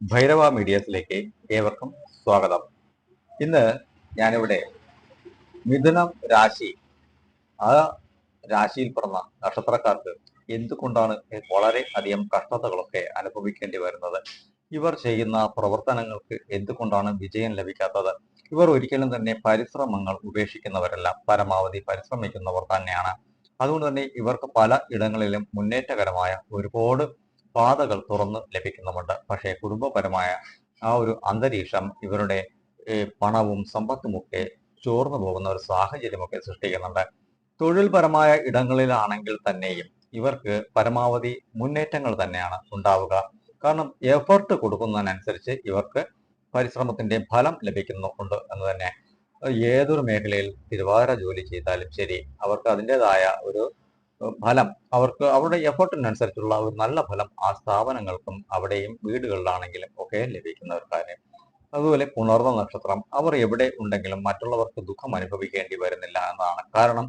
ഭൈരവ മീഡിയസിലേക്ക് ഏവർക്കും സ്വാഗതം. ഇന്ന് ഞാനിവിടെ മിഥുനം രാശി ആ രാശിയിൽ പിറന്ന നക്ഷത്രക്കാർക്ക് എന്തുകൊണ്ടാണ് വളരെ അധികം കഷ്ടതകളൊക്കെ അനുഭവിക്കേണ്ടി വരുന്നത്? ഇവർ ചെയ്യുന്ന പ്രവർത്തനങ്ങൾക്ക് എന്തുകൊണ്ടാണ് വിജയം ലഭിക്കാത്തത്? ഇവർ ഒരിക്കലും തന്നെ പരിശ്രമങ്ങൾ ഉപേക്ഷിക്കുന്നവരല്ല പരമാവധി പരിശ്രമിക്കുന്നവർ തന്നെയാണ്. അതുകൊണ്ട് തന്നെ ഇവർക്ക് പല ഇടങ്ങളിലും മുന്നേറ്റകരമായ ഒരുപാട് പാതകൾ തുറന്ന് ലഭിക്കുന്നുമുണ്ട്. പക്ഷേ കുടുംബപരമായ ആ ഒരു അന്തരീക്ഷം ഇവരുടെ പണവും സമ്പത്തുമൊക്കെ ചോർന്നു പോകുന്ന ഒരു സാഹചര്യമൊക്കെ സൃഷ്ടിക്കുന്നുണ്ട്. തൊഴിൽപരമായ ഇടങ്ങളിലാണെങ്കിൽ തന്നെയും ഇവർക്ക് പരമാവധി മുന്നേറ്റങ്ങൾ തന്നെയാണ് ഉണ്ടാവുക. കാരണം എഫർട്ട് കൊടുക്കുന്നതിനനുസരിച്ച് ഇവർക്ക് പരിശ്രമത്തിന്റെ ഫലം ലഭിക്കുന്നുണ്ട് എന്ന് തന്നെ. ഏതൊരു മേഖലയിൽ തിരുവാതിര ജോലി ചെയ്താലും ശരി അവർക്ക് അതിന്റെതായ ഒരു ഫലം അവർക്ക് അവരുടെ എഫർട്ടിനനുസരിച്ചുള്ള ഒരു നല്ല ഫലം ആ സ്ഥാപനങ്ങൾക്കും അവിടെയും വീടുകളിലാണെങ്കിലും ഒക്കെ ലഭിക്കുന്ന ഒരു കാര്യം. അതുപോലെ പുണർന്ന നക്ഷത്രം അവർ എവിടെ ഉണ്ടെങ്കിലും മറ്റുള്ളവർക്ക് ദുഃഖം അനുഭവിക്കേണ്ടി വരുന്നില്ല എന്നാണ് കാരണം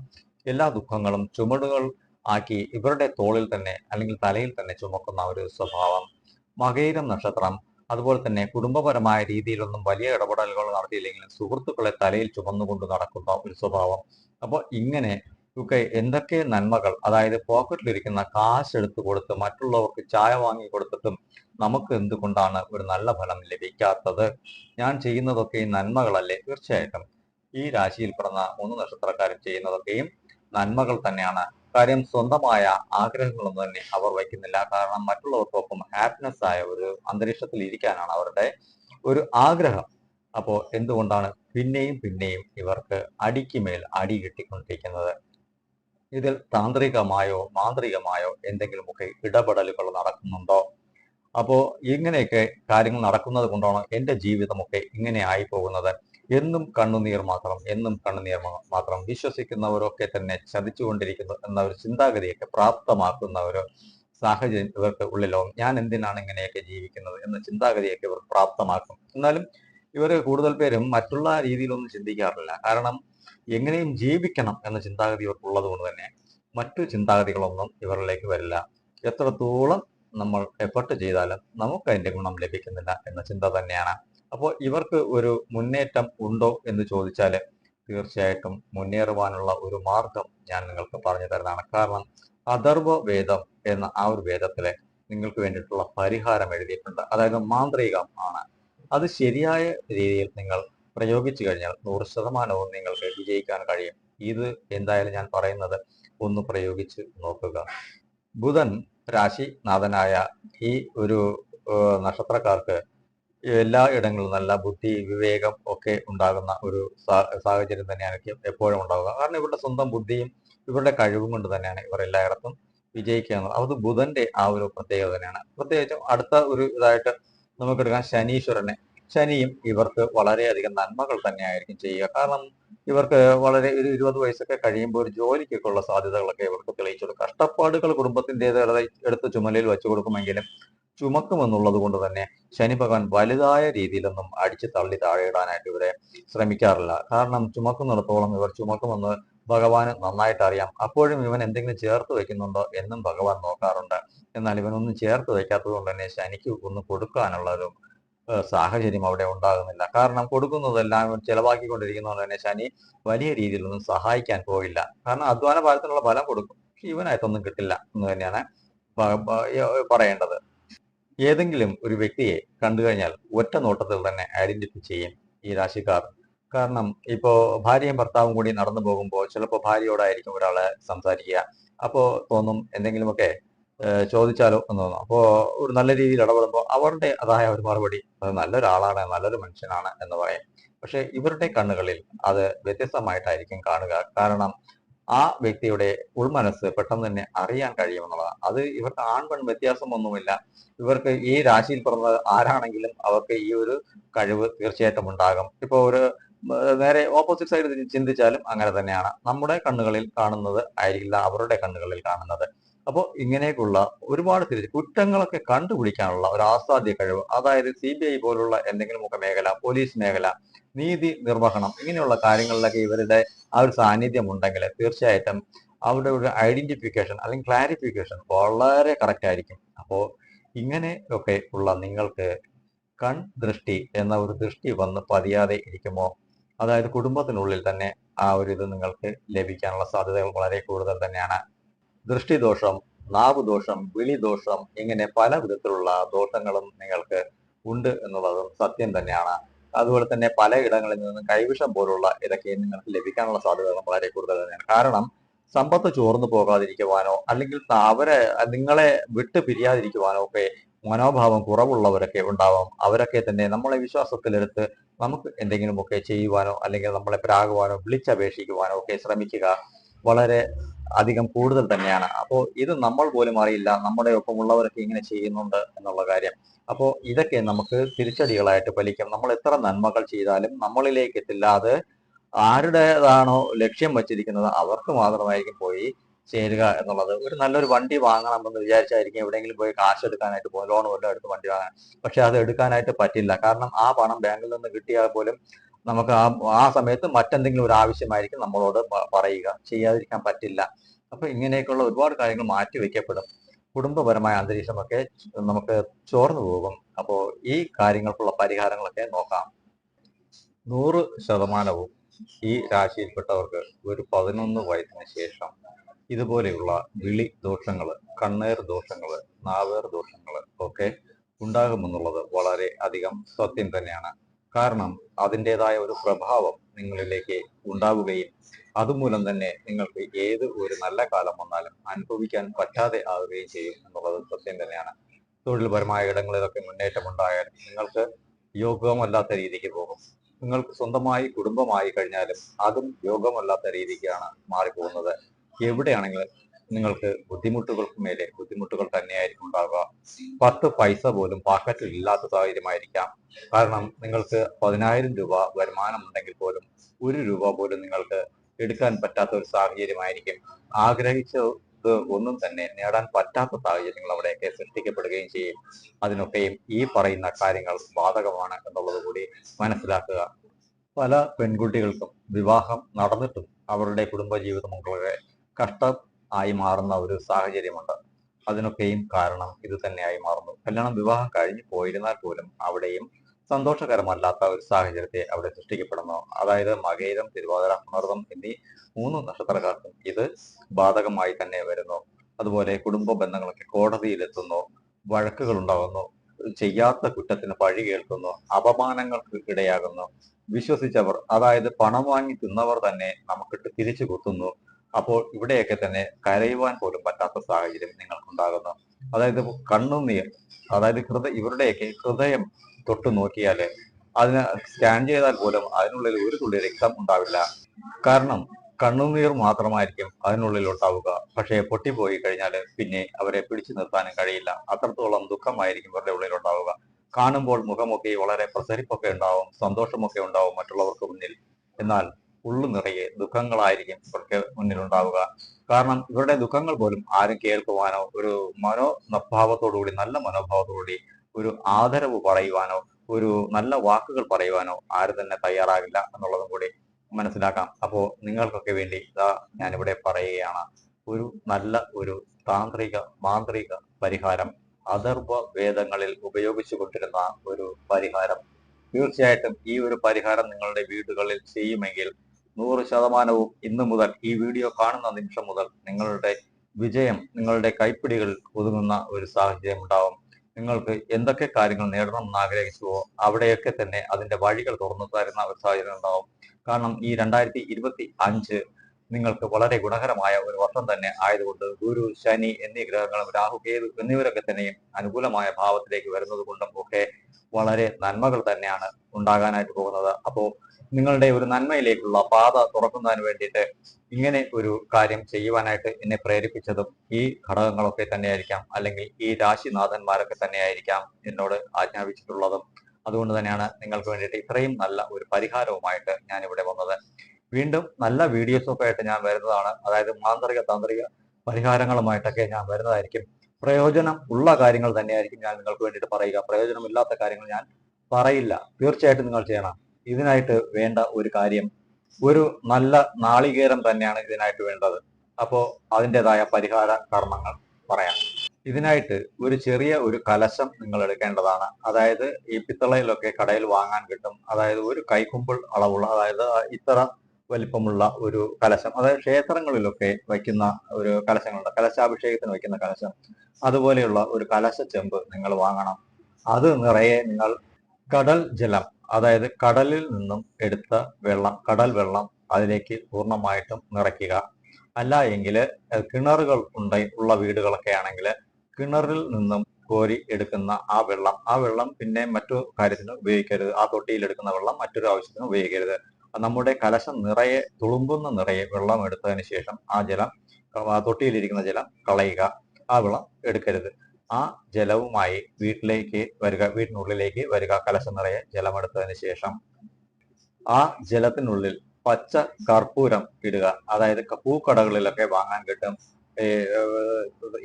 എല്ലാ ദുഃഖങ്ങളും ചുമടുകൾ ആക്കി ഇവരുടെ തോളിൽ തന്നെ അല്ലെങ്കിൽ തലയിൽ തന്നെ ചുമക്കുന്ന ഒരു സ്വഭാവം. മകയിരം നക്ഷത്രം അതുപോലെ തന്നെ കുടുംബപരമായ രീതിയിലൊന്നും വലിയ ഇടപെടലുകൾ നടത്തിയില്ലെങ്കിലും സുഹൃത്തുക്കളെ തലയിൽ ചുമന്നുകൊണ്ട് നടക്കുന്ന ഒരു സ്വഭാവം. അപ്പോൾ ഇങ്ങനെ ഒക്കെ എന്തൊക്കെ നന്മകൾ? അതായത് പോക്കറ്റിലിരിക്കുന്ന കാശ് എടുത്തു കൊടുത്ത് മറ്റുള്ളവർക്ക് ചായ വാങ്ങി കൊടുത്തിട്ടും നമുക്ക് എന്തുകൊണ്ടാണ് ഒരു നല്ല ഫലം ലഭിക്കാത്തത്? ഞാൻ ചെയ്യുന്നതൊക്കെ ഈ നന്മകളല്ലേ? തീർച്ചയായിട്ടും. ഈ രാശിയിൽ പിറന്ന മൂന്ന് നക്ഷത്രക്കാരും ചെയ്യുന്നതൊക്കെയും നന്മകൾ തന്നെയാണ്. കാര്യം സ്വന്തമായ ആഗ്രഹങ്ങളൊന്നും തന്നെ അവർ വയ്ക്കുന്നില്ല. കാരണം മറ്റുള്ളവർക്കൊപ്പം ഹാപ്പിനെസ് ആയ ഒരു അന്തരീക്ഷത്തിൽ ഇരിക്കാനാണ് അവരുടെ ഒരു ആഗ്രഹം. അപ്പോൾ എന്തുകൊണ്ടാണ് പിന്നെയും പിന്നെയും ഇവർക്ക് അടിക്ക് മേൽ അടി കിട്ടിക്കൊണ്ടിരിക്കുന്നത്? ഇതിൽ താന്ത്രികമായോ മാന്ത്രികമായോ എന്തെങ്കിലുമൊക്കെ ഇടപെടലുകൾ നടക്കുന്നുണ്ടോ? അപ്പോ ഇങ്ങനെയൊക്കെ കാര്യങ്ങൾ നടക്കുന്നത് കൊണ്ടാണ് എന്റെ ജീവിതമൊക്കെ ഇങ്ങനെ ആയി പോകുന്നത് എന്നും കണ്ണുനീർ മാത്രം എന്നും കണ്ണുനീർ മാത്രം വിശ്വസിക്കുന്നവരൊക്കെ തന്നെ ചതിച്ചുകൊണ്ടിരിക്കുന്നു എന്ന ഒരു ചിന്താഗതിയൊക്കെ പ്രാപ്തമാക്കുന്ന ഒരു സാഹചര്യം ഇവർക്ക് ഉള്ളിലോ ഞാൻ എന്തിനാണ് ഇങ്ങനെയൊക്കെ ജീവിക്കുന്നത് എന്ന ചിന്താഗതിയൊക്കെ ഇവർ പ്രാപ്തമാക്കും. എന്നാലും ഇവർ കൂടുതൽ പേരും മറ്റുള്ള രീതിയിലൊന്നും ചിന്തിക്കാറില്ല. കാരണം എങ്ങനെയും ജീവിക്കണം എന്ന ചിന്താഗതി ഇവർക്കുള്ളത് കൊണ്ട് തന്നെ മറ്റു ചിന്താഗതികളൊന്നും ഇവരിലേക്ക് വരില്ല. എത്രത്തോളം നമ്മൾ എഫർട്ട് ചെയ്താലും നമുക്ക് അതിന്റെ ഗുണം ലഭിക്കുന്നില്ല എന്ന ചിന്ത തന്നെയാണ്. അപ്പോൾ ഇവർക്ക് ഒരു മുന്നേറ്റം ഉണ്ടോ എന്ന് ചോദിച്ചാൽ തീർച്ചയായിട്ടും മുന്നേറുവാനുള്ള ഒരു മാർഗം ഞാൻ നിങ്ങൾക്ക് പറഞ്ഞു തരുന്നതാണ്. കാരണം അഥർവ വേദം എന്ന ആ ഒരു വേദത്തിലെ നിങ്ങൾക്ക് വേണ്ടിയിട്ടുള്ള പരിഹാരം എഴുതിയിട്ടുണ്ട്. അതായത് മാന്ത്രികം ആണ്. അത് ശരിയായ രീതിയിൽ നിങ്ങൾ പ്രയോഗിച്ചു കഴിഞ്ഞാൽ നൂറ് ശതമാനവും നിങ്ങൾക്ക് വിജയിക്കാൻ കഴിയും. ഇത് എന്തായാലും ഞാൻ പറയുന്നത് ഒന്ന് പ്രയോഗിച്ച് നോക്കുക. ബുധൻ രാശി നാഥനായ ഈ ഒരു നക്ഷത്രക്കാർക്ക് എല്ലാ ഇടങ്ങളിലും നല്ല ബുദ്ധി വിവേകം ഒക്കെ ഉണ്ടാകുന്ന ഒരു സാഹചര്യം തന്നെയാണ് എപ്പോഴും ഉണ്ടാവുക. കാരണം ഇവരുടെ സ്വന്തം ബുദ്ധിയും ഇവരുടെ കഴിവും കൊണ്ട് തന്നെയാണ് ഇവർ എല്ലായിടത്തും വിജയിക്കുക എന്നുള്ളത്. അത് ബുധന്റെ ആ ഒരു പ്രത്യേകത തന്നെയാണ് പ്രത്യേകിച്ചും അടുത്ത ഒരു ഇതായിട്ട് നമുക്കെടുക്കാം. ശനീശ്വരനെ ശനിയും ഇവർക്ക് വളരെയധികം നന്മകൾ തന്നെയായിരിക്കും ചെയ്യുക. കാരണം ഇവർക്ക് വളരെ ഒരു ഇരുപത് വയസ്സൊക്കെ കഴിയുമ്പോൾ ഒരു ജോലിക്കൊക്കെ ഉള്ള സാധ്യതകളൊക്കെ ഇവർക്ക് തെളിയിച്ചു കൊടുക്കും കഷ്ടപ്പാടുകൾ കുടുംബത്തിന്റെ എടുത്ത് ചുമലിൽ വെച്ചു കൊടുക്കുമെങ്കിലും ചുമക്കുമെന്നുള്ളത് കൊണ്ട് തന്നെ ശനി ഭഗവാൻ വലുതായ രീതിയിലൊന്നും അടിച്ചു തള്ളി താഴെയിടാനായിട്ട് ഇവരെ ശ്രമിക്കാറില്ല. കാരണം ചുമക്കുന്നിടത്തോളം ഇവർ ചുമക്കുമെന്ന് ഭഗവാന് നന്നായിട്ട് അറിയാം. അപ്പോഴും ഇവൻ എന്തെങ്കിലും ചേർത്ത് വെക്കുന്നുണ്ടോ എന്നും ഭഗവാൻ നോക്കാറുണ്ട്. എന്നാൽ ഇവനൊന്നും ചേർത്ത് വെക്കാത്തത് കൊണ്ട് തന്നെ ശനിക്ക് ഒന്ന് കൊടുക്കാനുള്ള ഒരു സാഹചര്യം അവിടെ ഉണ്ടാകുന്നില്ല. കാരണം കൊടുക്കുന്നതെല്ലാം ചെലവാക്കിക്കൊണ്ടിരിക്കുന്നതുകൊണ്ട് തന്നെ ശനി വലിയ രീതിയിലൊന്നും സഹായിക്കാൻ പോയില്ല. കാരണം അധ്വാന ഭാരത്തിനുള്ള ഫലം കൊടുക്കും. പക്ഷെ ഇവനായിട്ടൊന്നും കിട്ടില്ല എന്ന് തന്നെയാണ് പറയേണ്ടത്. ഏതെങ്കിലും ഒരു വ്യക്തിയെ കണ്ടു കഴിഞ്ഞാൽ ഒറ്റ നോട്ടത്തിൽ തന്നെ ഐഡന്റിഫൈ ചെയ്യും ഈ രാശിക്കാർ. കാരണം ഇപ്പോ ഭാര്യയും ഭർത്താവും കൂടി നടന്നു പോകുമ്പോൾ ചിലപ്പോൾ ഭാര്യയോടായിരിക്കും ഒരാളെ സംസാരിക്കുക. അപ്പോൾ തോന്നും എന്തെങ്കിലുമൊക്കെ ചോദിച്ചാലോ എന്ന് തോന്നുന്നു. അപ്പോ ഒരു നല്ല രീതിയിൽ ഇടപെടുമ്പോൾ അവരുടെ അതായ ഒരു മറുപടി അത് നല്ലൊരാളാണ് നല്ലൊരു മനുഷ്യനാണ് എന്ന് പറയും. പക്ഷെ ഇവരുടെ കണ്ണുകളിൽ അത് വ്യത്യസ്തമായിട്ടായിരിക്കും കാണുക. കാരണം ആ വ്യക്തിയുടെ ഉൾമനസ് പെട്ടെന്ന് തന്നെ അറിയാൻ കഴിയുമെന്നുള്ളതാണ് അത് ഇവർക്ക് ആൺപെൺ വ്യത്യാസമൊന്നുമില്ല. ഇവർക്ക് ഈ രാശിയിൽ പിറന്ന ആരാണെങ്കിലും അവർക്ക് ഈ ഒരു കഴിവ് തീർച്ചയായിട്ടും ഉണ്ടാകും. ഇപ്പൊ ഒരു നേരെ ഓപ്പോസിറ്റ് സൈഡ് ചിന്തിച്ചാലും അങ്ങനെ തന്നെയാണ്. നമ്മുടെ കണ്ണുകളിൽ കാണുന്നത് ആയിരിക്കില്ല അവരുടെ കണ്ണുകളിൽ കാണുന്നത്. അപ്പോൾ ഇങ്ങനെയൊക്കെയുള്ള ഒരുപാട് തിരിച്ച് കുറ്റങ്ങളൊക്കെ കണ്ടുപിടിക്കാനുള്ള ഒരു ആസാദ്യ കഴിവ് അതായത് സി ബി ഐ പോലുള്ള എന്തെങ്കിലുമൊക്കെ മേഖല പോലീസ് മേഖല നീതി നിർവഹണം ഇങ്ങനെയുള്ള കാര്യങ്ങളിലൊക്കെ ഇവരുടെ ആ ഒരു സാന്നിധ്യം ഉണ്ടെങ്കിൽ തീർച്ചയായിട്ടും അവരുടെ ഒരു ഐഡന്റിഫിക്കേഷൻ അല്ലെങ്കിൽ ക്ലാരിഫിക്കേഷൻ വളരെ കറക്റ്റ് ആയിരിക്കും. അപ്പോൾ ഇങ്ങനെ ഒക്കെ ഉള്ള നിങ്ങൾക്ക് കൺ ദൃഷ്ടി എന്ന ഒരു ദൃഷ്ടി വന്ന് പതിയാതെ ഇരിക്കുമോ? അതായത് കുടുംബത്തിനുള്ളിൽ തന്നെ ആ ഒരു ഇത് നിങ്ങൾക്ക് ലഭിക്കാനുള്ള സാധ്യതകൾ വളരെ കൂടുതൽ തന്നെയാണ്. ദൃഷ്ടിദോഷം നാവ് ദോഷം വിളി ദോഷം ഇങ്ങനെ പല വിധത്തിലുള്ള ദോഷങ്ങളും നിങ്ങൾക്ക് ഉണ്ട് എന്നുള്ളതും സത്യം തന്നെയാണ്. അതുപോലെ തന്നെ പല ഇടങ്ങളിൽ നിന്നും കൈവിഷം പോലുള്ള ഇതൊക്കെ നിങ്ങൾക്ക് ലഭിക്കാനുള്ള സാധ്യതകൾ വളരെ കൂടുതൽ തന്നെയാണ്. കാരണം സമ്പത്ത് ചോർന്നു പോകാതിരിക്കുവാനോ അല്ലെങ്കിൽ അവരെ നിങ്ങളെ വിട്ട് പിരിയാതിരിക്കുവാനോ ഒക്കെ മനോഭാവം കുറവുള്ളവരൊക്കെ ഉണ്ടാവാം. അവരൊക്കെ തന്നെ നമ്മളെ വിശ്വാസത്തിലെടുത്ത് നമുക്ക് എന്തെങ്കിലുമൊക്കെ ചെയ്യുവാനോ അല്ലെങ്കിൽ നമ്മളെ പ്രാകുവാനോ വിളിച്ചപേക്ഷിക്കുവാനോ ഒക്കെ ശ്രമിക്കുക വളരെ അധികം കൂടുതൽ തന്നെയാണ്. അപ്പോൾ ഇത് നമ്മൾ പോലും അറിയില്ല. നമ്മുടെ ഒപ്പമുള്ളവരൊക്കെ ഇങ്ങനെ ചെയ്യുന്നുണ്ട് എന്നുള്ള കാര്യം. അപ്പോൾ ഇതൊക്കെ നമുക്ക് തിരിച്ചടികളായിട്ട് ഫലിക്കും. നമ്മൾ എത്ര നന്മകൾ ചെയ്താലും നമ്മളിലേക്ക് എത്തില്ല. അത് ആരുടേതാണോ ലക്ഷ്യം വച്ചിരിക്കുന്നത് അവർക്ക് മാത്രമായിരിക്കും പോയി ചേരുക എന്നുള്ളത്. ഒരു നല്ലൊരു വണ്ടി വാങ്ങണമെന്ന് വിചാരിച്ചായിരിക്കും എവിടെയെങ്കിലും പോയി കാശ് എടുക്കാനായിട്ട് പോകും ലോൺ വല്ലതും എടുത്ത് വണ്ടി വാങ്ങാൻ പക്ഷെ അത് എടുക്കാനായിട്ട് പറ്റില്ല. കാരണം ആ പണം ബാങ്കിൽ നിന്ന് കിട്ടിയാൽ പോലും നമുക്ക് ആ ആ സമയത്ത് മറ്റെന്തെങ്കിലും ഒരു ആവശ്യമായിരിക്കും നമ്മളോട് പറയുക. ചെയ്യാതിരിക്കാൻ പറ്റില്ല. അപ്പൊ ഇങ്ങനെയൊക്കെയുള്ള ഒരുപാട് കാര്യങ്ങൾ മാറ്റി വെക്കപ്പെടും. കുടുംബപരമായ അന്തരീക്ഷമൊക്കെ നമുക്ക് ചോർന്നു പോകും. അപ്പോൾ ഈ കാര്യങ്ങൾക്കുള്ള പരിഹാരങ്ങളൊക്കെ നോക്കാം. നൂറ് ശതമാനവും ഈ രാശിയിൽപ്പെട്ടവർക്ക് ഒരു പതിനൊന്ന് വയസ്സിന് ശേഷം ഇതുപോലെയുള്ള വിളി ദോഷങ്ങൾ കണ്ണേർ ദോഷങ്ങൾ നാവേർ ദോഷങ്ങൾ ഒക്കെ ഉണ്ടാകുമെന്നുള്ളത് വളരെ അധികം സത്യം തന്നെയാണ്. കാരണം അതിന്റെതായ ഒരു പ്രഭാവം നിങ്ങളിലേക്ക് ഉണ്ടാവുകയും അതുമൂലം തന്നെ നിങ്ങൾക്ക് ഏത് ഒരു നല്ല കാലം വന്നാലും അനുഭവിക്കാൻ പറ്റാതെ ആവുകയും ചെയ്യും എന്നുള്ളത് സത്യം തന്നെയാണ്. തൊഴിൽപരമായ ഇടങ്ങളിലൊക്കെ മുന്നേറ്റം ഉണ്ടായാലും നിങ്ങൾക്ക് യോഗമല്ലാത്ത രീതിക്ക് പോകും. നിങ്ങൾക്ക് സ്വന്തമായി കുടുംബമായി കഴിഞ്ഞാലും അതും യോഗമല്ലാത്ത രീതിക്കാണ് മാറിപ്പോകുന്നത്. എവിടെയാണെങ്കിലും നിങ്ങൾക്ക് ബുദ്ധിമുട്ടുകൾക്ക് മേലെ ബുദ്ധിമുട്ടുകൾ തന്നെയായിരിക്കും ഉണ്ടാവുക. പത്ത് പൈസ പോലും പാക്കറ്റിൽ ഇല്ലാത്ത സാഹചര്യമായിരിക്കാം. കാരണം നിങ്ങൾക്ക് പതിനായിരം രൂപ വരുമാനം ഉണ്ടെങ്കിൽ പോലും ഒരു രൂപ പോലും നിങ്ങൾക്ക് എടുക്കാൻ പറ്റാത്ത ഒരു സാഹചര്യമായിരിക്കും. ആഗ്രഹിച്ച ഒന്നും തന്നെ നേടാൻ പറ്റാത്ത സാഹചര്യങ്ങൾ അവിടെയൊക്കെ സൃഷ്ടിക്കപ്പെടുകയും ചെയ്യും. അതിനൊക്കെയും ഈ പറയുന്ന കാര്യങ്ങൾ ബാധകമാണ് എന്നുള്ളത് കൂടി മനസ്സിലാക്കുക. പല പെൺകുട്ടികൾക്കും വിവാഹം നടന്നിട്ടും അവരുടെ കുടുംബജീവിതമൊക്കെ കഷ്ടം ആയി മാറുന്ന ഒരു സാഹചര്യമുണ്ട്. അതിനൊക്കെയും കാരണം ഇത് തന്നെയായി മാറുന്നു. കല്യാണം വിവാഹം കഴിഞ്ഞു പോയിരുന്നാൽ പോലും അവിടെയും സന്തോഷകരമല്ലാത്ത ഒരു സാഹചര്യത്തെ അവിടെ സൃഷ്ടിക്കപ്പെടുന്നു. അതായത് മകേരം തിരുവാതിര പുണർതം എന്നീ മൂന്ന് നക്ഷത്രക്കാർക്കും ഇത് ബാധകമായി തന്നെ വരുന്നു. അതുപോലെ കുടുംബ ബന്ധങ്ങളൊക്കെ കോടതിയിലെത്തുന്നു. വഴക്കുകൾ ഉണ്ടാകുന്നു ചെയ്യാത്ത കുറ്റത്തിന് പഴി കേൾക്കുന്നു. അപമാനങ്ങൾക്ക് ഇടയാകുന്നു. വിശ്വസിച്ചവർ അതായത് പണം വാങ്ങി തിന്നവർ തന്നെ നമുക്കിട്ട് തിരിച്ചു കുത്തുന്നു. അപ്പോൾ ഇവിടെയൊക്കെ തന്നെ കരയുവാൻ പോലും പറ്റാത്ത സാഹചര്യം നിങ്ങൾക്കുണ്ടാകുന്നു. അതായത് കണ്ണുനീർ അതായത് ഹൃദയ ഇവരുടെയൊക്കെ ഹൃദയം തൊട്ടു നോക്കിയാൽ അതിന് സ്കാൻ ചെയ്താൽ പോലും അതിനുള്ളിൽ ഒരു തുള്ളി രക്തം ഉണ്ടാവില്ല. കാരണം കണ്ണുനീർ മാത്രമായിരിക്കും അതിനുള്ളിൽ ഉണ്ടാവുക. പക്ഷേ പൊട്ടിപ്പോയി കഴിഞ്ഞാൽ പിന്നെ അവരെ പിടിച്ചു നിർത്താനും കഴിയില്ല. അത്രത്തോളം ദുഃഖമായിരിക്കും ഇവരുടെ ഉള്ളിൽ ഉണ്ടാവുക. കാണുമ്പോൾ മുഖമൊക്കെ വളരെ പ്രസരിപ്പൊക്കെ ഉണ്ടാവും സന്തോഷമൊക്കെ ഉണ്ടാവും മറ്റുള്ളവർക്ക് മുന്നിൽ. എന്നാൽ ഉള്ളു നിറയെ ദുഃഖങ്ങളായിരിക്കും ഇവർക്ക് മുന്നിലുണ്ടാവുക. കാരണം ഇവരുടെ ദുഃഖങ്ങൾ പോലും ആരും കേൾക്കുവാനോ ഒരു മനോഭാവത്തോടുകൂടി നല്ല മനോഭാവത്തോടുകൂടി ഒരു ആദരവ് പറയുവാനോ ഒരു നല്ല വാക്കുകൾ പറയുവാനോ ആരും തന്നെ തയ്യാറാകില്ല എന്നുള്ളതും കൂടി മനസ്സിലാക്കാം. അപ്പോ നിങ്ങൾക്കൊക്കെ വേണ്ടി ഇതാ ഞാനിവിടെ പറയുകയാണ്. ഒരു നല്ല ഒരു താന്ത്രിക മാന്ത്രിക പരിഹാരം അഥർവ വേദങ്ങളിൽ ഉപയോഗിച്ചു കൊണ്ടിരുന്ന ഒരു പരിഹാരം. തീർച്ചയായിട്ടും ഈ ഒരു പരിഹാരം നിങ്ങളുടെ വീടുകളിൽ ചെയ്യുമെങ്കിൽ നൂറ് ശതമാനവും ഇന്നു മുതൽ ഈ വീഡിയോ കാണുന്ന നിമിഷം മുതൽ നിങ്ങളുടെ വിജയം നിങ്ങളുടെ കൈപ്പിടികളിൽ ഒതുങ്ങുന്ന ഒരു സാഹചര്യം ഉണ്ടാവും. നിങ്ങൾക്ക് എന്തൊക്കെ കാര്യങ്ങൾ നേടണം എന്ന് ആഗ്രഹിച്ചുവോ അവിടെയൊക്കെ തന്നെ അതിന്റെ വഴികൾ തുറന്നു തരുന്ന ഒരു സാഹചര്യം ഉണ്ടാവും. കാരണം ഈ രണ്ടായിരത്തി ഇരുപത്തി അഞ്ച് നിങ്ങൾക്ക് വളരെ ഗുണകരമായ ഒരു വർഷം തന്നെ ആയതുകൊണ്ട് ഗുരു ശനി എന്നീ ഗ്രഹങ്ങളും രാഹു കേതു എന്നിവരൊക്കെ തന്നെയും അനുകൂലമായ ഭാവത്തിലേക്ക് വരുന്നത് കൊണ്ടും ഒക്കെ വളരെ നന്മകൾ തന്നെയാണ് ഉണ്ടാകാനായിട്ട് പോകുന്നത്. അപ്പോ നിങ്ങളുടെ ഒരു നന്മയിലേക്കുള്ള പാത തുറക്കുന്നതിന് വേണ്ടിയിട്ട് ഇങ്ങനെ ഒരു കാര്യം ചെയ്യുവാനായിട്ട് എന്നെ പ്രേരിപ്പിച്ചതും ഈ ഘടകങ്ങളൊക്കെ തന്നെയായിരിക്കാം. അല്ലെങ്കിൽ ഈ രാശിനാഥന്മാരൊക്കെ തന്നെയായിരിക്കാം എന്നോട് ആജ്ഞാപിച്ചിട്ടുള്ളതും. അതുകൊണ്ട് തന്നെയാണ് നിങ്ങൾക്ക് വേണ്ടിയിട്ട് ഇത്രയും നല്ല ഒരു പരിഹാരവുമായിട്ട് ഞാൻ ഇവിടെ വന്നത്. വീണ്ടും നല്ല വീഡിയോസൊക്കെ ആയിട്ട് ഞാൻ വരുന്നതാണ്. അതായത് മാന്ത്രിക താന്ത്രിക പരിഹാരങ്ങളുമായിട്ടൊക്കെ ഞാൻ വരുന്നതായിരിക്കും. പ്രയോജനം ഉള്ള കാര്യങ്ങൾ തന്നെയായിരിക്കും ഞാൻ നിങ്ങൾക്ക് വേണ്ടിയിട്ട് പറയുക. പ്രയോജനമില്ലാത്ത കാര്യങ്ങൾ ഞാൻ പറയില്ല. തീർച്ചയായിട്ടും നിങ്ങൾ ചെയ്യണം. ഇതിനായിട്ട് വേണ്ട ഒരു കാര്യം ഒരു നല്ല നാളികേരം തന്നെയാണ് ഇതിനായിട്ട് വേണ്ടത്. അപ്പോ അതിന്റെതായ പരിഹാര കർമ്മങ്ങൾ പറയാം. ഇതിനായിട്ട് ഒരു ചെറിയ ഒരു കലശം നിങ്ങൾ എടുക്കേണ്ടതാണ്. അതായത് ഈ പിത്തളയിലൊക്കെ കടയിൽ വാങ്ങാൻ കിട്ടും. അതായത് ഒരു കൈക്കുമ്പിൾ അളവുള്ള അതായത് ഇത്ര വലിപ്പമുള്ള ഒരു കലശം. അതായത് ക്ഷേത്രങ്ങളിലൊക്കെ വയ്ക്കുന്ന ഒരു കലശങ്ങളുണ്ട്. കലശാഭിഷേകത്തിന് വയ്ക്കുന്ന കലശം. അതുപോലെയുള്ള ഒരു കലശ ചെമ്പ് നിങ്ങൾ വാങ്ങണം. അത് നിറയെ നിങ്ങൾ കടൽ ജലം അതായത് കടലിൽ നിന്നും എടുത്ത വെള്ളം കടൽ വെള്ളം അതിലേക്ക് പൂർണമായിട്ടും നിറയ്ക്കുക. അല്ല എങ്കിൽ കിണറുകൾ ഉണ്ട ഉള്ള വീടുകളൊക്കെ ആണെങ്കിൽ കിണറിൽ നിന്നും കോരി എടുക്കുന്ന ആ വെള്ളം ആ വെള്ളം പിന്നെ മറ്റു കാര്യത്തിന് ഉപയോഗിക്കരുത്. ആ തൊട്ടിയിൽ എടുക്കുന്ന വെള്ളം മറ്റൊരു ആവശ്യത്തിന് ഉപയോഗിക്കരുത്. നമ്മുടെ കലശം നിറയെ തുളുമ്പുന്ന നിറയെ വെള്ളം എടുത്തതിന് ശേഷം ആ ജലം തൊട്ടിയിലിരിക്കുന്ന ജലം കളയുക. ആ വെള്ളം എടുക്കരുത്. ആ ജലവുമായി വീട്ടിലേക്ക് വരിക വീട്ടിനുള്ളിലേക്ക് വരിക കലശം നിറയെ ജലമെടുത്തതിന് ശേഷം ആ ജലത്തിനുള്ളിൽ പച്ച കർപ്പൂരം ഇടുക. അതായത് പൂക്കടകളിലൊക്കെ വാങ്ങാൻ കിട്ടും.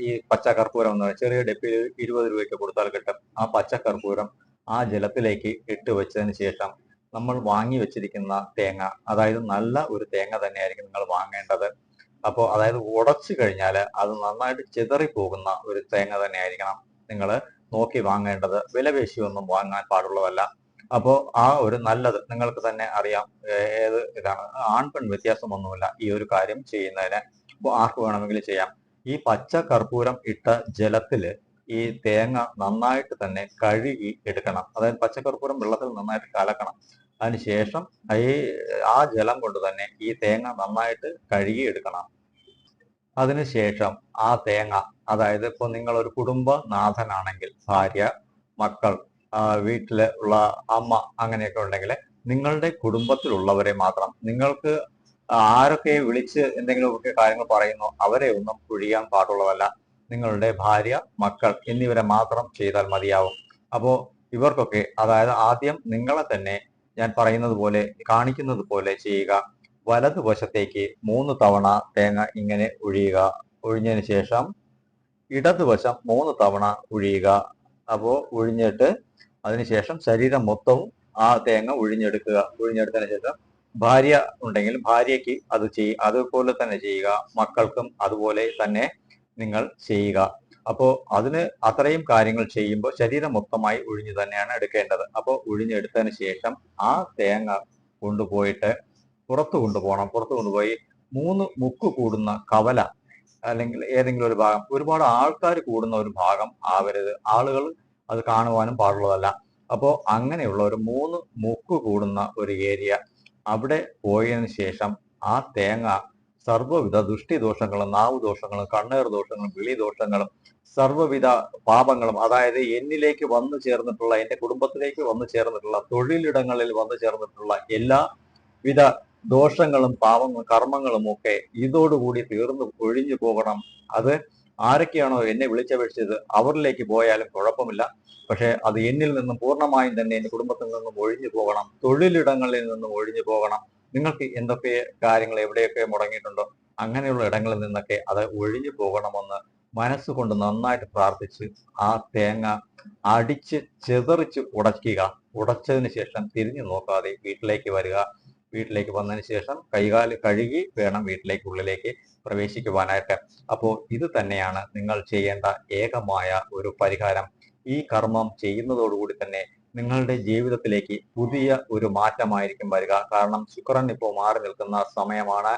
ഈ, പച്ച കർപ്പൂരം എന്ന് ചെറിയ ഡെപ്പിൽ ഇരുപത് രൂപയ്ക്ക് കൊടുത്താൽ കിട്ടും. ആ പച്ച കർപ്പൂരം ആ ജലത്തിലേക്ക് ഇട്ട് വെച്ചതിന് ശേഷം നമ്മൾ വാങ്ങി വെച്ചിരിക്കുന്ന തേങ്ങ അതായത് നല്ല ഒരു തേങ്ങ തന്നെയായിരിക്കും നിങ്ങൾ വാങ്ങേണ്ടത്. അപ്പോൾ അതായത് ഉടച്ചു കഴിഞ്ഞാൽ അത് നന്നായിട്ട് ചിതറി പോകുന്ന ഒരു തേങ്ങ തന്നെ ആയിരിക്കണം നിങ്ങൾ നോക്കി വാങ്ങേണ്ടത്. വിലപേശിയൊന്നും വാങ്ങാൻ പാടുള്ളതല്ല. അപ്പോൾ ആ ഒരു നല്ലത് നിങ്ങൾക്ക് തന്നെ അറിയാം. ഏത് ഇതാണ്? ആൺപെൺ വ്യത്യാസമൊന്നുമില്ല ഈ ഒരു കാര്യം ചെയ്യുന്നതിന്. അപ്പോൾ ആർക്ക് വേണമെങ്കിലും ചെയ്യാം. ഈ പച്ച കർപ്പൂരം ഇട്ട ജലത്തിൽ ഈ തേങ്ങ നന്നായിട്ട് തന്നെ കഴുകി എടുക്കണം. അതായത് പച്ച കർപ്പൂരം വെള്ളത്തിൽ നന്നായിട്ട് കലക്കണം. അതിനുശേഷം ഈ ആ ജലം കൊണ്ട് തന്നെ ഈ തേങ്ങ നന്നായിട്ട് കഴുകി എടുക്കണം അതിനുശേഷം ആ തേങ്ങ അതായത് ഇപ്പോൾ നിങ്ങൾ ഒരു കുടുംബ നാഥനാണെങ്കിൽ ഭാര്യ മക്കൾ വീട്ടിൽ ഉള്ള അമ്മ അങ്ങനെയൊക്കെ ഉണ്ടെങ്കിൽ നിങ്ങളുടെ കുടുംബത്തിലുള്ളവരെ മാത്രം നിങ്ങൾക്ക് ആരൊക്കെ വിളിച്ച് എന്തെങ്കിലുമൊക്കെ കാര്യങ്ങൾ പറയുന്നോ അവരെ ഒന്നും ഒഴിയാൻ പാടുള്ളതല്ല. നിങ്ങളുടെ ഭാര്യ മക്കൾ എന്നിവരെ മാത്രം ചെയ്താൽ മതിയാവും. അപ്പോൾ ഇവർക്കൊക്കെ അതായത് ആദ്യം നിങ്ങളെ തന്നെ ഞാൻ പറയുന്നത് പോലെ കാണിക്കുന്നത് പോലെ ചെയ്യുക വലതുവശത്തേക്ക് മൂന്ന് തവണ തേങ്ങ ഇങ്ങനെ ഒഴിയുക. ഒഴിഞ്ഞതിന് ശേഷം ഇടതുവശം മൂന്ന് തവണ ഒഴിയുക. അപ്പോ ഒഴിഞ്ഞിട്ട് അതിനുശേഷം ശരീരം മൊത്തവും ആ തേങ്ങ ഒഴിഞ്ഞെടുക്കുക. ഒഴിഞ്ഞെടുത്തതിന് ശേഷം ഭാര്യ ഉണ്ടെങ്കിൽ ഭാര്യയ്ക്ക് അത് ചെയ് അതുപോലെ തന്നെ ചെയ്യുക. മക്കൾക്കും അതുപോലെ തന്നെ നിങ്ങൾ ചെയ്യുക. അപ്പോൾ അതിന് അത്രയും കാര്യങ്ങൾ ചെയ്യുമ്പോൾ ശരീരം മൊത്തമായി ഒഴിഞ്ഞു തന്നെയാണ് എടുക്കേണ്ടത്. അപ്പോൾ ഒഴിഞ്ഞെടുത്തതിന് ശേഷം ആ തേങ്ങ കൊണ്ടുപോയിട്ട് പുറത്ത് കൊണ്ടുപോകണം. പുറത്ത് കൊണ്ടുപോയി മൂന്ന് മുക്ക് കൂടുന്ന കവല അല്ലെങ്കിൽ ഏതെങ്കിലും ഒരു ഭാഗം. ഒരുപാട് ആൾക്കാർ കൂടുന്ന ഒരു ഭാഗം ആവരുത്. ആളുകൾ അത് കാണുവാനും പാടുള്ളതല്ല. അപ്പോൾ അങ്ങനെയുള്ള ഒരു മൂന്ന് മുക്ക് കൂടുന്ന ഒരു ഏരിയ അവിടെ പോയതിനു ശേഷം ആ തേങ്ങ സർവവിധ ദുഷ്ടിദോഷങ്ങളും നാവുദോഷങ്ങളും കണ്ണേർ ദോഷങ്ങളും വിളി ദോഷങ്ങളും സർവവിധ പാപങ്ങളും അതായത് എന്നിലേക്ക് വന്നു ചേർന്നിട്ടുള്ള എന്റെ കുടുംബത്തിലേക്ക് വന്നു ചേർന്നിട്ടുള്ള തൊഴിലിടങ്ങളിൽ വന്നു ചേർന്നിട്ടുള്ള എല്ലാ വിധ ദോഷങ്ങളും പാപങ്ങളും കർമ്മങ്ങളും ഒക്കെ ഇതോടുകൂടി തീർന്നു ഒഴിഞ്ഞു പോകണം. അത് ആരൊക്കെയാണോ എന്നെ വിളിച്ചപേക്ഷിച്ചത് അവരിലേക്ക് പോയാലും കുഴപ്പമില്ല. പക്ഷേ അത് എന്നിൽ നിന്നും പൂർണമായും തന്നെ എന്റെ കുടുംബത്തിൽ നിന്നും ഒഴിഞ്ഞു പോകണം. തൊഴിലിടങ്ങളിൽ നിന്നും ഒഴിഞ്ഞു പോകണം. നിങ്ങൾക്ക് എന്തൊക്കെ കാര്യങ്ങൾ എവിടെയൊക്കെ മുടങ്ങിയിട്ടുണ്ടോ അങ്ങനെയുള്ള ഇടങ്ങളിൽ നിന്നൊക്കെ അത് ഒഴിഞ്ഞു പോകണമെന്ന് മനസ്സുകൊണ്ട് നന്നായിട്ട് പ്രാർത്ഥിച്ച് ആ തേങ്ങ അടിച്ച് ചെതറിച്ച് ഉടയ്ക്കുക. ഉടച്ചതിന് ശേഷം തിരിഞ്ഞു നോക്കാതെ വീട്ടിലേക്ക് വരിക. വീട്ടിലേക്ക് വന്നതിന് ശേഷം കൈകാൽ കഴുകി വേണം വീട്ടിലേക്ക് ഉള്ളിലേക്ക് പ്രവേശിക്കുവാനായിട്ട്. അപ്പോൾ ഇത് തന്നെയാണ് നിങ്ങൾ ചെയ്യേണ്ട ഏകമായ ഒരു പരിഹാരം. ഈ കർമ്മം ചെയ്യുന്നതോടുകൂടി തന്നെ നിങ്ങളുടെ ജീവിതത്തിലേക്ക് പുതിയ ഒരു മാറ്റമായിരിക്കും വരിക. കാരണം ശുക്രൻ ഇപ്പോൾ മാറി നിൽക്കുന്ന സമയമാണ്.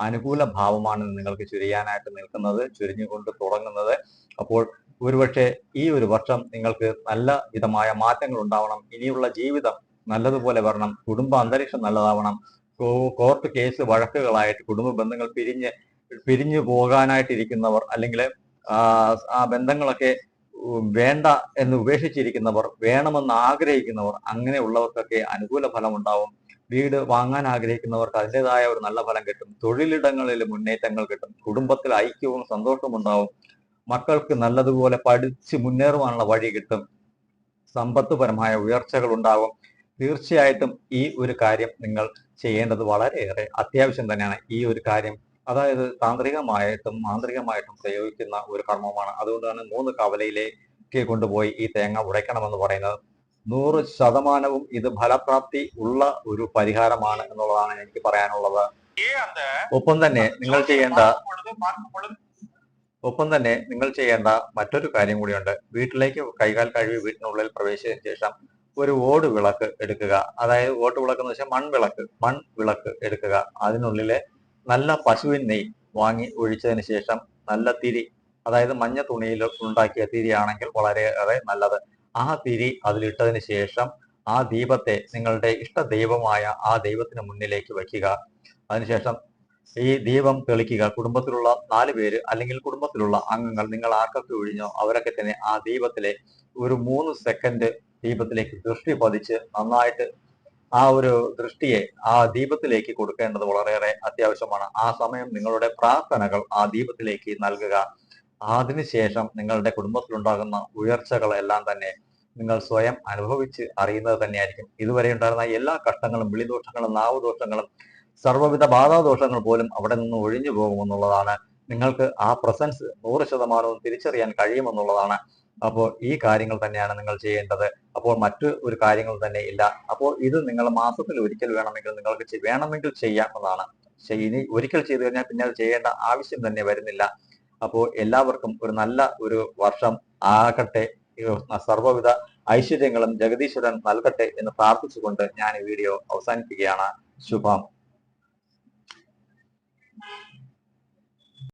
അനുകൂല ഭാവമാണ് നിങ്ങൾക്ക് ചുരിയാനായിട്ട് നിൽക്കുന്നത് ചുരിഞ്ഞുകൊണ്ട് തുടങ്ങുന്നത്. അപ്പോൾ ഒരുപക്ഷെ ഈ ഒരു വർഷം നിങ്ങൾക്ക് നല്ല വിധമായ മാറ്റങ്ങൾ ഉണ്ടാവണം. ഇനിയുള്ള ജീവിതം നല്ലതുപോലെ വരണം. കുടുംബ അന്തരീക്ഷം നല്ലതാവണം. കോർട്ട് കേസ് വഴക്കുകളായിട്ട് കുടുംബ ബന്ധങ്ങൾ പിരിഞ്ഞ് പിരിഞ്ഞു പോകാനായിട്ടിരിക്കുന്നവർ അല്ലെങ്കിൽ ആ ബന്ധങ്ങളൊക്കെ വേണ്ട എന്ന് ഉപേക്ഷിച്ചിരിക്കുന്നവർ വേണമെന്ന് ആഗ്രഹിക്കുന്നവർ അങ്ങനെയുള്ളവർക്കൊക്കെ അനുകൂല ഫലം ഉണ്ടാവും വീട് വാങ്ങാൻ ആഗ്രഹിക്കുന്നവർക്ക് അതിന്റെതായ ഒരു നല്ല ഫലം കിട്ടും. തൊഴിലിടങ്ങളിൽ മുന്നേറ്റങ്ങൾ കിട്ടും. കുടുംബത്തിൽ ഐക്യവും സന്തോഷവും ഉണ്ടാവും. മക്കൾക്ക് നല്ലതുപോലെ പഠിച്ച് മുന്നേറുവാനുള്ള വഴി കിട്ടും. സമ്പത്തുപരമായ ഉയർച്ചകൾ ഉണ്ടാവും തീർച്ചയായിട്ടും ഈ ഒരു കാര്യം നിങ്ങൾ ചെയ്യേണ്ടത് വളരെയേറെ അത്യാവശ്യം തന്നെയാണ്. ഈ ഒരു കാര്യം അതായത് താന്ത്രികമായിട്ടും മാന്ത്രികമായിട്ടും പ്രയോഗിക്കുന്ന ഒരു കർമ്മമാണ്. അതുകൊണ്ടാണ് മൂന്ന് കവലയിലേക്ക് കൊണ്ടുപോയി ഈ തേങ്ങ ഉടയ്ക്കണമെന്ന് പറയുന്നത് നൂറ് ശതമാനവും ഇത് ഫലപ്രാപ്തി ഉള്ള ഒരു പരിഹാരമാണ് എന്നുള്ളതാണ് എനിക്ക് പറയാനുള്ളത്. ഒപ്പം തന്നെ നിങ്ങൾ ചെയ്യേണ്ട ഒപ്പം തന്നെ നിങ്ങൾ ചെയ്യേണ്ട മറ്റൊരു കാര്യം കൂടിയുണ്ട്. വീട്ടിലേക്ക് കൈകാൽ കഴുകി വീട്ടിനുള്ളിൽ പ്രവേശിച്ചതിന് ശേഷം ഒരു ഓട് വിളക്ക് എടുക്കുക. അതായത് ഓട്ട് വിളക്ക് എന്ന് വെച്ചാൽ മൺവിളക്ക് മൺവിളക്ക് എടുക്കുക. അതിനുള്ളിലെ നല്ല പശുവിൻ നെയ് വാങ്ങി ഒഴിച്ചതിന് ശേഷം നല്ല തിരി അതായത് മഞ്ഞ തുണിയിൽ ഉണ്ടാക്കിയ തിരിയാണെങ്കിൽ വളരെയേറെ നല്ലത്. ആ തിരി അതിലിട്ടതിന് ശേഷം ആ ദീപത്തെ നിങ്ങളുടെ ഇഷ്ട ദൈവമായ ആ ദൈവത്തിന് മുന്നിലേക്ക് വയ്ക്കുക. അതിനുശേഷം ഈ ദീപം തെളിക്കുക. കുടുംബത്തിലുള്ള നാല് പേര് അല്ലെങ്കിൽ കുടുംബത്തിലുള്ള അംഗങ്ങൾ നിങ്ങൾ ആർക്കൊക്കെ ഒഴിഞ്ഞോ അവരൊക്കെ തന്നെ ആ ദീപത്തിലെ ഒരു മൂന്ന് സെക്കൻഡ് ദീപത്തിലേക്ക് ദൃഷ്ടി പതിച്ച് നന്നായിട്ട് ആ ഒരു ദൃഷ്ടിയെ ആ ദീപത്തിലേക്ക് കൊടുക്കേണ്ടത് വളരെയേറെ അത്യാവശ്യമാണ്. ആ സമയം നിങ്ങളുടെ പ്രാർത്ഥനകൾ ആ ദീപത്തിലേക്ക് നൽകുക. അതിനുശേഷം നിങ്ങളുടെ കുടുംബത്തിലുണ്ടാകുന്ന ഉയർച്ചകളെല്ലാം തന്നെ നിങ്ങൾ സ്വയം അനുഭവിച്ച് അറിയുന്നത് തന്നെയായിരിക്കും. ഇതുവരെ ഉണ്ടായിരുന്ന എല്ലാ കഷ്ടങ്ങളും വിളിദോഷങ്ങളും നാവുദോഷങ്ങളും സർവവിധ ബാധാദോഷങ്ങൾ പോലും അവിടെ നിന്ന് ഒഴിഞ്ഞു പോകുമെന്നുള്ളതാണ്. നിങ്ങൾക്ക് ആ പ്രസൻസ് നൂറ് ശതമാനവും തിരിച്ചറിയാൻ കഴിയുമെന്നുള്ളതാണ്. അപ്പോൾ ഈ കാര്യങ്ങൾ തന്നെയാണ് നിങ്ങൾ ചെയ്യേണ്ടത്. അപ്പോൾ മറ്റു ഒരു കാര്യങ്ങൾ തന്നെ ഇല്ല. അപ്പോൾ ഇത് നിങ്ങൾ മാസത്തിൽ ഒരിക്കൽ വേണമെങ്കിൽ നിങ്ങൾക്ക് വേണമെങ്കിൽ ചെയ്യാവുന്നതാണ്. ഇനി ഒരിക്കൽ ചെയ്തു കഴിഞ്ഞാൽ പിന്നെ അത് ചെയ്യേണ്ട ആവശ്യം തന്നെ വരുന്നില്ല. അപ്പോൾ എല്ലാവർക്കും ഒരു നല്ല ഒരു വർഷം ആകട്ടെ. സർവവിധ ഐശ്വര്യങ്ങളും ജഗദീശ്വരൻ നൽകട്ടെ എന്ന് പ്രാർത്ഥിച്ചുകൊണ്ട് ഞാൻ ഈ വീഡിയോ അവസാനിപ്പിക്കുകയാണ്. ശുഭം.